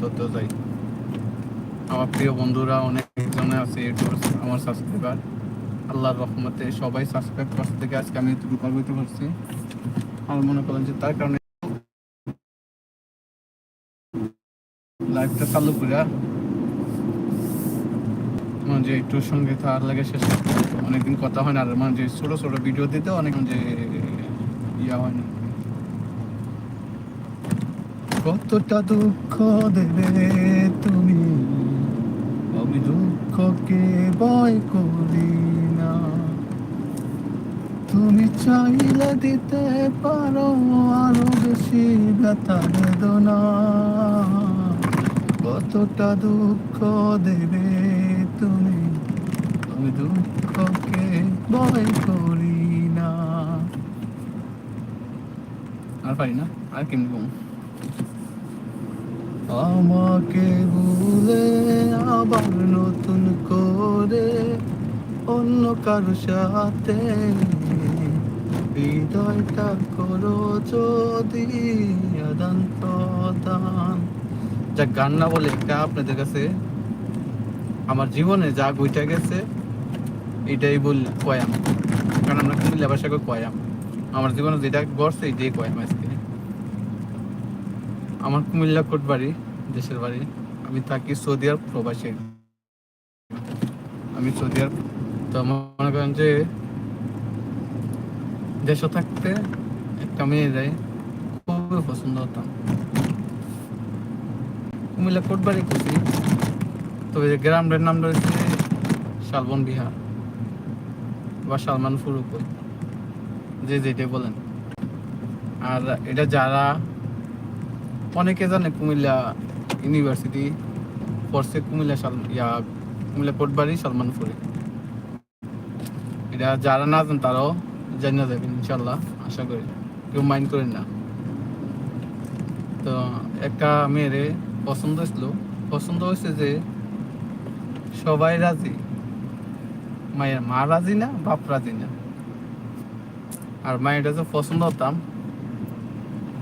করতে যাই। আমার প্রিয় বন্ধুরা অনেক জনে আছে আমার সাবস্ক্রাইবার আল্লাহর রহমতে সবাই সাবস্ক্রাইব করতে থেকে আজকে আমি একটু রূপান্তরিত করছি আমার মনে করলাম যে তার কারণে লাইভটা চালু করে মানে যে একটু সঙ্গে তার লাগে শেষ অনেকদিন কথা হয় না, আর মানে যে ছোট ছোট ভিডিও দিতে অনেক যে ইয়া হয় না। কতটা দুঃখ দেবে তুমি? আমি দুঃখকে ভয় করি না। তুমি চাইলে দিতে পারো আরও বেশি ব্যথা, বেদনা। কতটা দুঃখ দেবে তুমি? আমি দুঃখকে ভয় করি না। আর পারি না? আর কেমনি আমাকে ভুলে আবার নতুন করে অন্য কারও সাথে হৃদয়টা করো যদি আদান প্রদান। যা গান না বলে একটা আপনাদের কাছে? আমার জীবনে যা বইটা গেছে, এটাই বল কয়াম। কারণ আমরা কুমিল্লা ভাষা কয়াম। আমার জীবনে যেটা গড়ছে, এটাই কয়াম আজকে। আমার কুমিল্লা কোট বাড়ি, দেশের বাড়ি। আমি থাকি সৌদি আরব প্রবাসী। আমি সৌদি আরব তো মনে করেন যে দেশে থাকতে একটা মেয়ে যায় খুবই পছন্দ হতাম কুমিল্লা কোট বাড়ি খুশি তবে যে গ্রামটার নাম রয়েছে শালবন বিহার বা সালমান ফুরুকুল যে যেটাই বলেন। আর এটা যারা অনেকে জানে কুমিল্লা ইউনিভার্সিটি পড়ছে কুমিল্লা ইয়া, কুমিল্লা কোটবাড়ি, সালমানপুরে। এটা যারা না জান তারাও জানিয়ে যাবেন ইনশাল্লাহ আশা করি। কেউ মাইন্ড করেন না। তো একটা মেয়েরে পছন্দ হয়েছিল। পছন্দ হয়েছে যে সবাই রাজি। মায়ের মা রাজি না, বাপ রাজি না। আর মায়ের যে পছন্দ হতাম।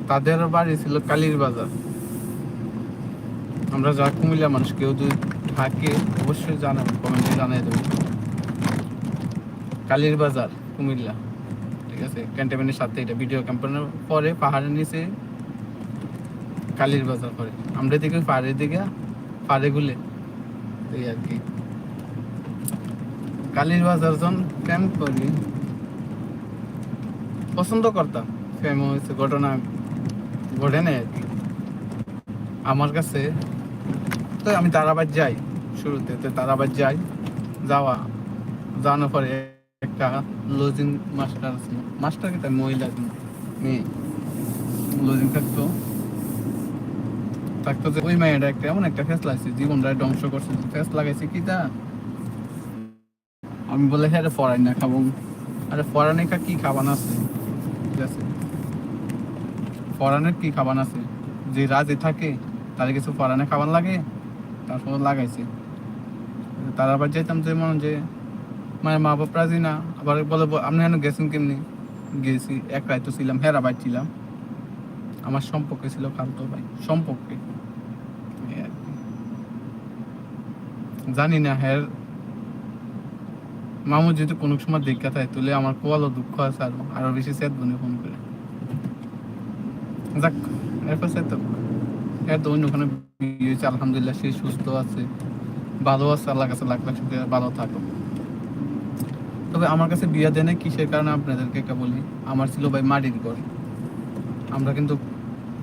তাদের বাড়ি ছিল কালীর বাজার। আমরা যা কুমিল্লা মানুষ, কেউ যদি থাকে, অবশ্যই জানাবেন কমেন্টে জানাই দেবেন কালীর বাজার, কুমিল্লা, ঠিক আছে? ক্যান্টনমেন্টের সাথে এটা ভিডিও ক্যাম্পেনের পরে, পাহাড়ের নিচে, কালীর বাজার পরে। আমরা দেখি পাহাড়ের দিকে, পাহাড়ে গুলে এই আর কি। কালীর বাজার যখন ক্যাম্প করি, পছন্দ করতাম। হয়েছে ঘটনা কি আমার কাছে, তো আমি তারাবাদ যাই শুরুতে, তো তারাবাদ যাই, যাওয়া, যাওয়ানোর পরে একটা লজিং মাস্টার আছে। মাস্টার কি তার মহিলা মেয়ে। লজিং থাকতো। থাকতো যে ওই মেয়েটা একটা এমন একটা ফেস লাগছে জীবনটা ধ্বংস করছে। ফেস লাগাইছে কি তা? আমি বলে হ্যাঁ ফরাই না খাব। আরে খা, কি খাবান আছে? ঠিক আছে। ফরানের কি খাবার আছে? যে রাজে থাকে তাদের কিছু ফরানে খাবার লাগে, তারপর লাগাইছে। তার আবার যেতাম যে মনে যে মানে মা বাপ রাজি না, আবার বলে আপনি এখানে গেছেন কেমনি? গেছি এক রায় তো ছিলাম, হেরা ভাই ছিলাম। আমার সম্পর্কে ছিল খালতো ভাই, সম্পর্কে। জানি না হ্যার মামু যদি কোনো সময় দেখা থাকে তুলে আমার কোয়ালো দুঃখ আছে আরও আরও বেশি স্যাদ বনে ফোন করে। যাক সে তো। এর তো অন্য ওখানে বিয়ে আলহামদুলিল্লাহ সে সুস্থ আছে, ভালো আছে আল্লাহ কাছে লাখ লাখ শুক্রিয়া, ভালো থাকো তবে আমার কাছে বিয়ে দেয় না কিসের কারণে আপনাদেরকে একটা বলি? আমার ছিল ভাই মাটির ঘর। আমরা কিন্তু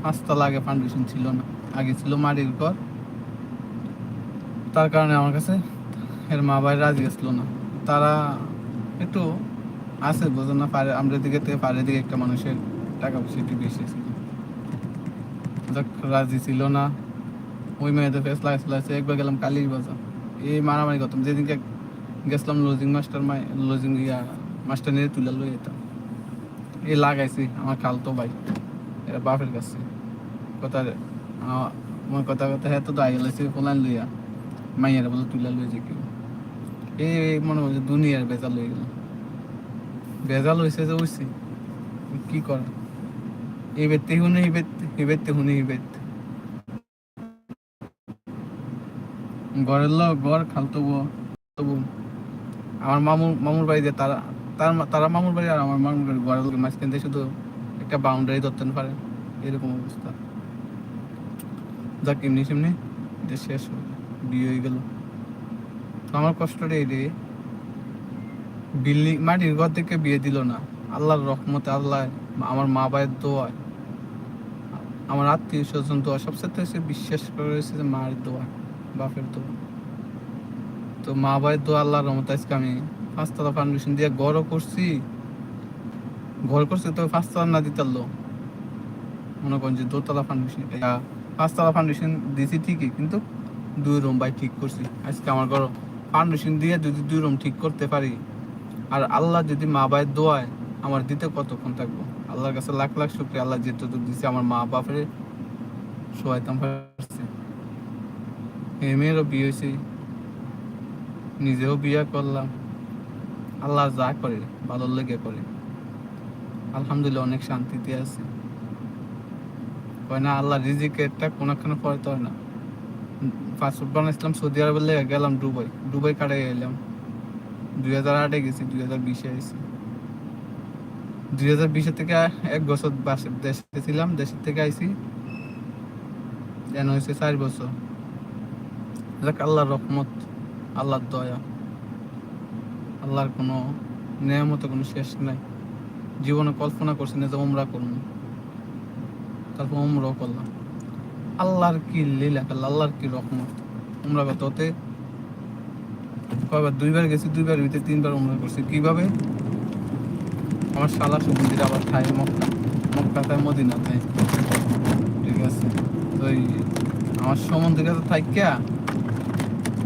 পাঁচতলা আগে ফাউন্ডেশন ছিল না, আগে ছিল মাটির ঘর। তার কারণে আমার কাছে এর মা ভাই রাজি আসলো না। তারা একটু আছে বোঝো না পারে আমরা দিকে থেকে পাড়ের দিকে একটা মানুষের টাকা পয়সা একটু বেশি যাক রাজি ছিল না। ওই মেয়েদের ফেস লাগাইছে লাগাইছে একবার গেলাম কালীর বাজার। এই মারামারি করতাম। যেদিনকে গেছিলাম লজিং মাস্টার মাই লজিং ইয়া মাস্টার নিয়ে তুলে লই যেতাম। এই লাগাইছি, আমার খালতো ভাই। এরা বাপের কাছে কথা আমার কথা কথা হ্যাঁ তো দাঁড়িয়ে লাইছে ফোলান লইয়া। মাইয়ারা বলে তুলে লই যে কেউ। এই মনে হচ্ছে দুনিয়ার বেজাল হয়ে গেল বেজাল হয়েছে যে হয়েছে কি করা ব্যক্তি এই ব্যক্তি হুনে এই ব্যক্তি ঘরের লোক, ঘর খালতো তবু আমার মামুর মামুর বাড়িতে তারা, তার তারা মামুর বাড়ি আর আমার মামুর বাড়ি, ঘরের লোক মাঝখান থেকে শুধু একটা বাউন্ডারি ধরতে পারে। এরকম অবস্থা। যাক, এমনি সেমনি এটা শেষ বিয়ে হয়ে গেল। আমার কষ্টটা এই রে, বিল্ডিং, মাটির ঘর থেকে বিয়ে দিল না। আল্লাহর রহমতে আল্লাহ আমার মা বাবার দোয়ায় আমার আত্মীয় স্বজন দোয়া সবচেয়ে বেশি বিশ্বাস করেছে যে মায়ের দোয়া, বাপের দোয়া। তো মা বাবার দোয়া আল্লাহর রহমতে আজকে আমি পাঁচতলা ফাউন্ডেশন দিয়ে ঘরও করছি। ঘর করছে তো পাঁচতলা না দিতে পারল। মনে করেন যে দোতলা ফাউন্ডেশন পাঁচতলা ফাউন্ডেশন দিয়েছি ঠিকই, কিন্তু দুই রুম বাই ঠিক করছি। আজকে আমার ঘর ফাউন্ডেশন দিয়ে যদি দুই রুম ঠিক করতে পারি, আর আল্লাহ যদি মা বাবার দোয়ায় আমার দিতে কতক্ষণ থাকব? আল্লাহর কাছে লাখ লাখ শুক্রিয়া। আল্লাহ যেটুকু দিছে আমার মা বাপের সহায়তাম পারছে মেয়েরও বিয়ে হয়েছে। নিজেও বিয়ে করলাম। আল্লাহ যা করে ভালো লেগে করে। আলহামদুলিল্লাহ অনেক শান্তিতে আছে। হয় না আল্লাহ রিজিকেরটা কোনোখানে পড়তে হয় না। পাসপোর্ট বানাইছিলাম সৌদি আরবে গেলাম দুবাই। দুবাই কাটাই এলাম। দুই হাজার আটে গেছি, দুই হাজার বিশে আইসি দুই হাজার বিশে থেকে এক বছর দেশে ছিলাম, দেশের থেকে আইসি যেন হয়েছে চার বছর। যাক, আল্লাহর রহমত, আল্লাহর দয়া, আল্লাহর কোনো নিয়ামতে কোনো শেষ নাই। জীবনে কল্পনা করছি না যে ওমরা করব। তারপর ওমরাও করলাম। আল্লাহর কি লীলা, আল্লাহর কি রহমত? ওমরা করতে হতে কয়বার? দুইবার গেছি, দুইবার ভিতরে তিনবার ওমরা করছি। কীভাবে? আমার শালা সুগন্ধির আবার খাই মক্কা। মক্কা খায় মদিনা খায় ঠিক আছে? তো আমার সম্বন্ধে কাছে থাকিয়া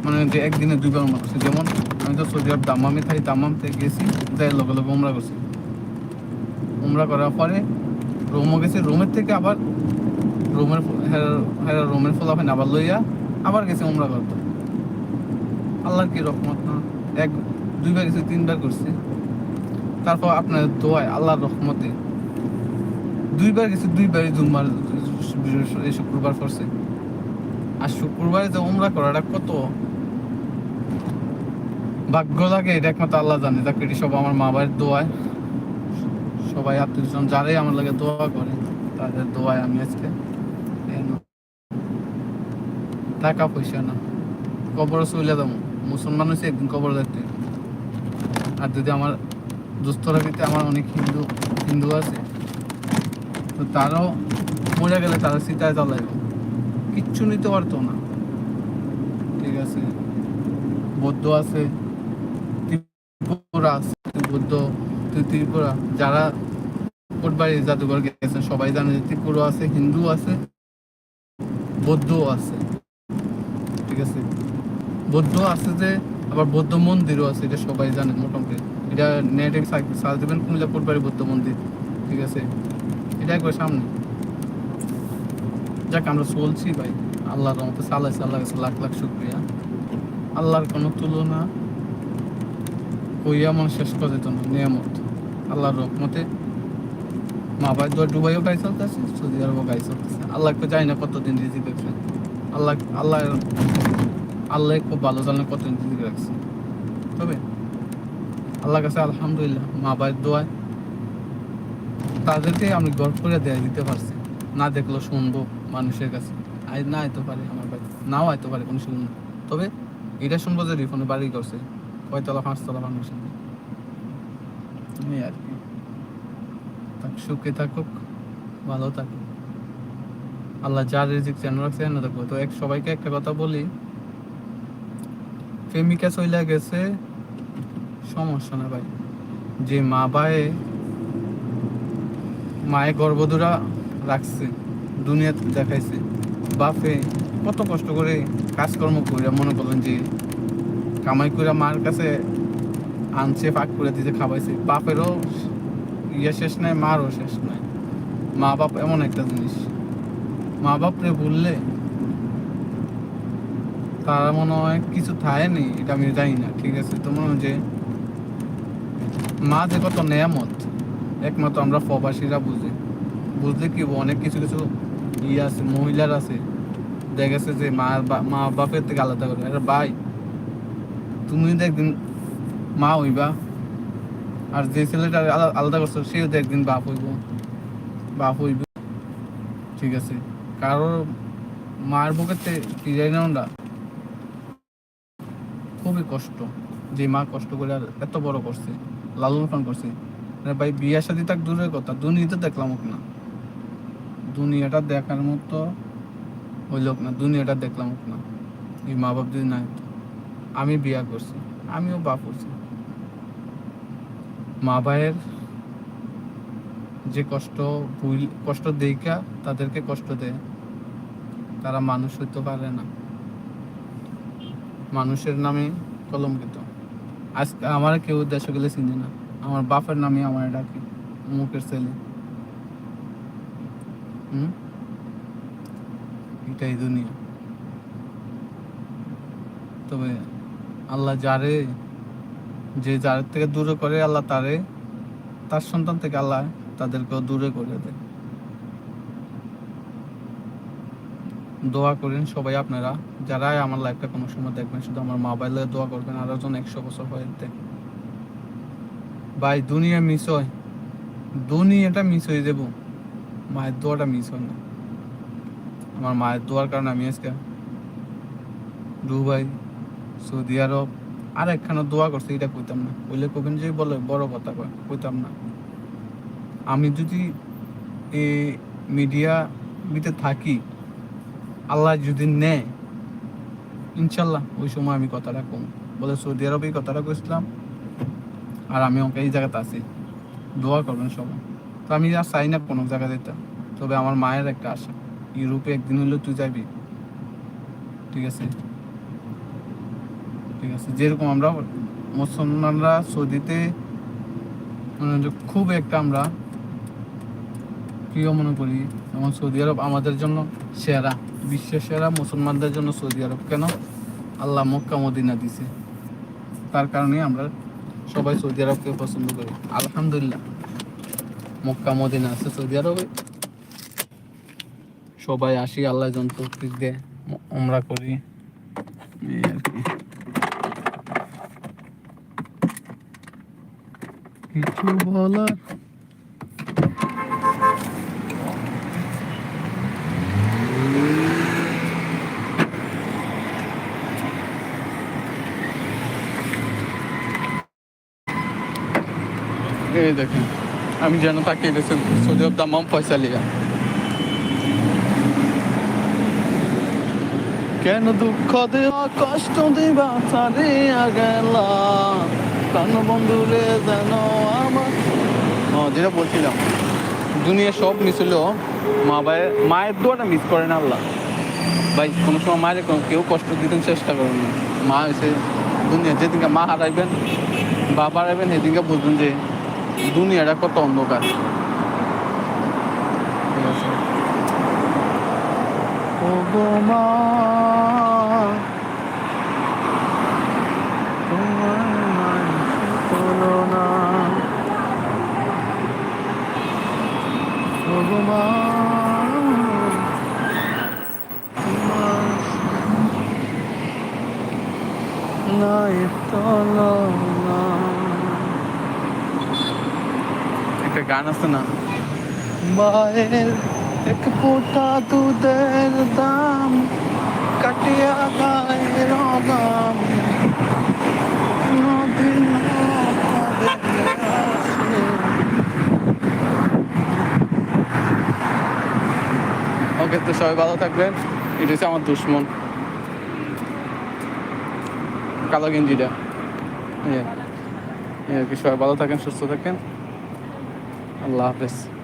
মানে যে একদিনে দুইবার করছি যেমন, আমি তো সৌদি আরব দামামে থাকি দামাম থেকে গেছি তাই লগে লগে ওমরা করছি। ওমরা করার পরে রোমও গেছি, রোমের থেকে আবার রোমের হ্যাঁ রোমের ফলাফেন আবার লইয়া আবার গেছি ওমরা করতে। আল্লাহর কি রহমত না? এক, দুইবার গেছি, তিনবার করছি। তারপর আপনার দোয়ায় আল্লাহর রহমতে। দুইবার গেছি, দুইবারই জুম্মার এই শুক্রবার করছে আর শুক্রবারে যে ওমরা করাটা কত ভাগ্য লাগে এটা একমাত্র আল্লাহ জানে যাকে এটি সব আমার মা বাবার দোয়ায় সবাই আত্মীয় যারাই আমার লাগে দোয়া করে তাদের দোয়ায় আমি আজকে টাকা পয়সা না কবর চলে যাব মুসলমান হয়েছে একদিন কবর দেখতে আর যদি আমার দুস্থরা আমার অনেক হিন্দু হিন্দু আছে। তো তারাও মরে গেলে তারা সীতায় জ্বালাইব। কিচ্ছু নিতে পারতো না। ঠিক আছে। বৌদ্ধ আছে, ত্রিপুরা আছে, বৌদ্ধ, ত্রিপুরা। যারা কোটবাড়ি জাদুঘর গেছেন সবাই জানে যে ত্রিপুরা আছে, হিন্দু আছে বৌদ্ধও আছে। ঠিক আছে। বৌদ্ধ আছে যে, আবার বৌদ্ধ মন্দিরও আছে, এটা সবাই জানে মোটামুটি। এটা নেটে সার্চ দেবেন, কুমিল্লা কোটবাড়ি বৌদ্ধ মন্দির, ঠিক আছে? এটা একবার সামনে। যাক, আমরা চলছি ভাই। আল্লাহর রহমতে চালাইছি আল্লাহ কাছে লাখ লাখ শুক্রিয়া। আল্লাহর কোনো তুলনা কইয়া মন শেষ করে দিত না, নিয়ামত। আল্লাহর রহমতে মা বাই দোয়া ডুবাইও গাই চলতেছে, সৌদি আরবও গাই চলতেছে। আল্লাহকে জানি না কতদিন রিজিক রাখছে। আল্লাহ আল্লাহ আল্লাহ খুব ভালো জানে কতদিন রিজিক রাখছে। তবে আল্লাহর কাছে আলহামদুলিল্লাহ, মা বাবার দোয়ায়। তাদেরকে আমি গর্ব করে দেয় দিতে পারছি। না দেখল শুনব মানুষের কাছে। আই না আইতে পারে আমার বাড়ি নাও আইতে পারে, কোনো শুনব তবে এটা শুনব যে রিফোনে বাড়ি করছে। কয়তলা, পাঁচতলা মানুষ এই আর কি। সুখে থাকুক, ভালো থাকুক। আল্লাহ যার রিজিক যেন রাখছে যেন থাকব তো এক সবাইকে একটা কথা বলি। প্রেমিকা চলে গেছে সমস্যা না ভাই। যে মা বায়ে মায়ে গর্ভধরা রাখছে, দুনিয়াতে দেখাইছে, বাপে কত কষ্ট করে কাজকর্ম করে মনে করলেন যে কামাই করে মার কাছে আনছে, পাক করে দিতে খাওয়াইছে, বাপেরও ইয়ে শেষ নাই, মারও শেষ নাই। মা বাপ এমন একটা জিনিস। মা বাপরে বললে তারা মনে হয় কিছু থায় নেই, এটা আমি জানি না, ঠিক আছে? তো মনে হয় যে মা যে কত নেয়ামত। একমাত্র আমরা প্রবাসীরা বুঝি। বুঝলে কি অনেক কিছু কিছু ইয়ে আছে, মহিলার আছে। দেখা গেছে যে মা মা বাপের থেকে আলাদা করে। আরে ভাই, তুমি তো একদিন মা হইবা, আর যে ছেলেটা আলাদা করছ, সেও তো একদিন বাপ হইব। বাপ হইব। ঠিক আছে। কারোর মায়ের বুকেতে ফিরাই নেওয়া খুবই কষ্ট। যে মা কষ্ট করে আর এত বড় করছে। লালন পালন করছে। ভাই বিয়ে শাদি তাক দূরের কথা, দুনিয়াতে দেখলাম হোক না। দুনিয়াটা দেখার মতো ওই লোক না, দুনিয়াটা দেখলাম হোক না। এই মা বাপ যদি না আমি বিয়া করছি, আমিও বাপ করছি মা ভাইয়ের যে কষ্ট ভুল, কষ্ট দেখা তাদেরকে কষ্ট দেয়। তারা মানুষ হইতে পারে না। মানুষের নামে কলঙ্কিত। আজকে আমার কেউ দেশে গেলে চিনে না। আমার বাপের নামে আমার ডাকে মুখের ছেলে। হুম? এটাই দুনিয়া। তবে আল্লাহ যারে, যে যার থেকে দূরে করে আল্লাহ তারে, তার সন্তান থেকে আল্লাহ তাদেরকেও দূরে করে দেয়। দোয়া করেন সবাই আপনারা। যারাই আমার লাইফটা কোনো সময় দেখবেন, শুধু আমার মোবাইলে দোয়া করবেন, আরও জন একশো বছর হয়েছে। ভাই, দুনিয়া মিস হয়। দুনিয়াটা মিস হয়ে যাব। মায়ের দোয়াটা মিস হয় না। আমার মায়ের দোয়ার কারণে আমি আজকে দুবাই, সৌদি আরব, আর একখানা দোয়া করছে, এটা কইতাম না। বললে কবেন যে, বলে, বড় কথা কয়, কইতাম না। আমি যদি এই মিডিয়া দিতে থাকি আল্লাহ যদি নেয়, ইনশাল্লাহ ওই সময় আমি কথাটা কম। বলে সৌদি আরবে এই কথাটা কইছিলাম আর আমি ওকে এই জায়গাতে আছি। দোয়া করবেন সবাই। তো আমি আর চাই না কোনো জায়গা যেতে তবে আমার মায়ের একটা আশা। ইউরোপে একদিন হলেও তুই যাবি। ঠিক আছে? ঠিক আছে? যেরকম আমরা মুসলমানরা সৌদিতে খুব একটা আমরা প্রিয় মনে করি। যেমন সৌদি আরব আমাদের জন্য সেরা, বিশ্বের সেরা মুসলমানদের জন্য সৌদি আরব কেন? আল্লাহ মক্কা, মদিনা দিছে। তার কারণে আমরা সবাই সৌদি আরবকে পছন্দ করি। আলহামদুলিল্লাহ। মক্কা, মদিনা আছে সৌদি আরবে। সবাই আসি, আল্লাহ তৌফিক দিয়ে আমরা করি। এই আর কি। কিছু বলার এই দেখেন, আমি যেন তাকিয়ে রয়েছি সৌদি আরব দামাম পয়সা লিয়া কেন দুঃখ দেওয়া কষ্ট দেবা ছাড়িয়া গেলাম কেন বন্ধুরে যেন আমার যেটা বলছিলাম, দুনিয়া সব মিস হলো মা ভাইয়ের মায়ের দোয়াটা মিস করেন আল্লাহ। ভাই, কোনো সময় মায়ের কেউ কষ্ট দিতে চেষ্টা করেন মা এসে দুনিয়া, যেদিনকে মা হারাইবেন, বাবা হারাইবেন, সেদিনকে বুঝবেন যে দুনিয়াটা কত অন্ধকার। ঠিক আছে ও গো মা তোমার মানুষ হলো না ও গো মা তোমার লাইফ হলো না একটা গান আছে না? মায়ের এক ফোঁটা দুধের দাম কাটিয়া গায়ের দাম। ওকে তো সবাই ভালো থাকবেন। এটা হচ্ছে আমার দুশ্মন। কালো গেঞ্জিটা। আর কি সবাই ভালো থাকেন সুস্থ থাকেন। আল্লাহ হাফেজ।